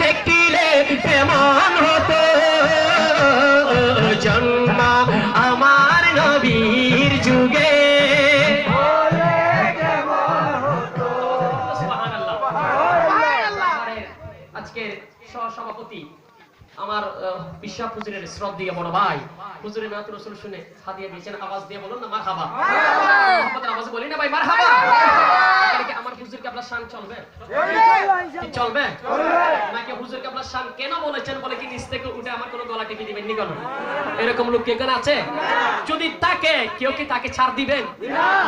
দেখিলে কেমন হতো। জন্ম আমার নবীর যুগে। সুবহানাল্লাহ। আমাদের সহসভাপতি আমার বিশ্বাস হুজুরের শ্রদ্ধেয় বড় ভাই। হুজুরের নাত রসুল শুনে হাদিয়া দিয়েছেন আওয়াজ দিয়ে বলুন না মার হাবা আওয়াজ বলি না ভাই মার হাবা আমার হুজুরকে আপনার শান চলবে? চলবে? হুজুরকে আপনার শান কেন বলেছেন বলে কি নিচ থেকে উঠে আমার কোনো গলা টিপে দিবেন? নি এরকম লোক কে আছে? যদি তাকে, কেউ কি তাকে ছাড় দিবেন?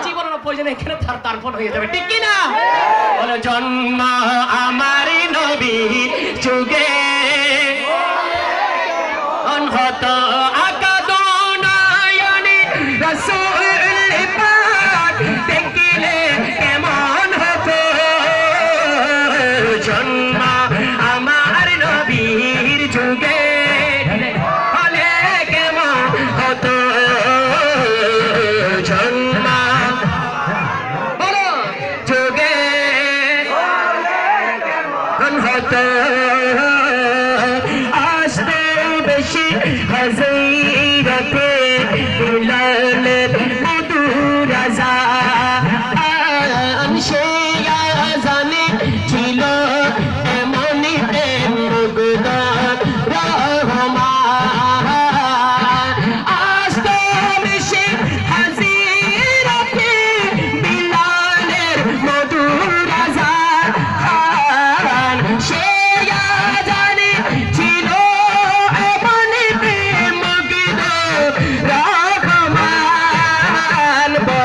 জীবনের প্রয়োজন এখানে তার তারপর হয়ে যাবে। ঠিক কি না বলে, জন্ম আমার নবী যুগে। অনহত Aşkı beşi hazireti Bilal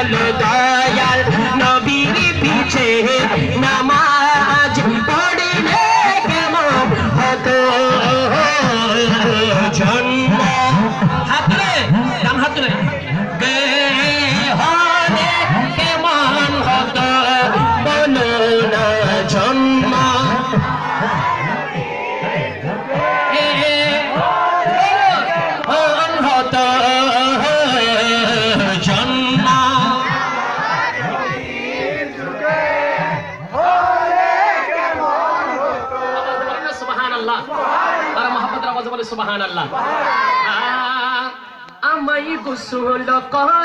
বল দয়াল নবীর পিছে নামাজ পড়লে কেমন হতো? জন্ম সুবহানাল্লাহ তারা মোহাম্মদ আওয়াজ বলে সুবহানাল্লাহ। আমায় গোসল কর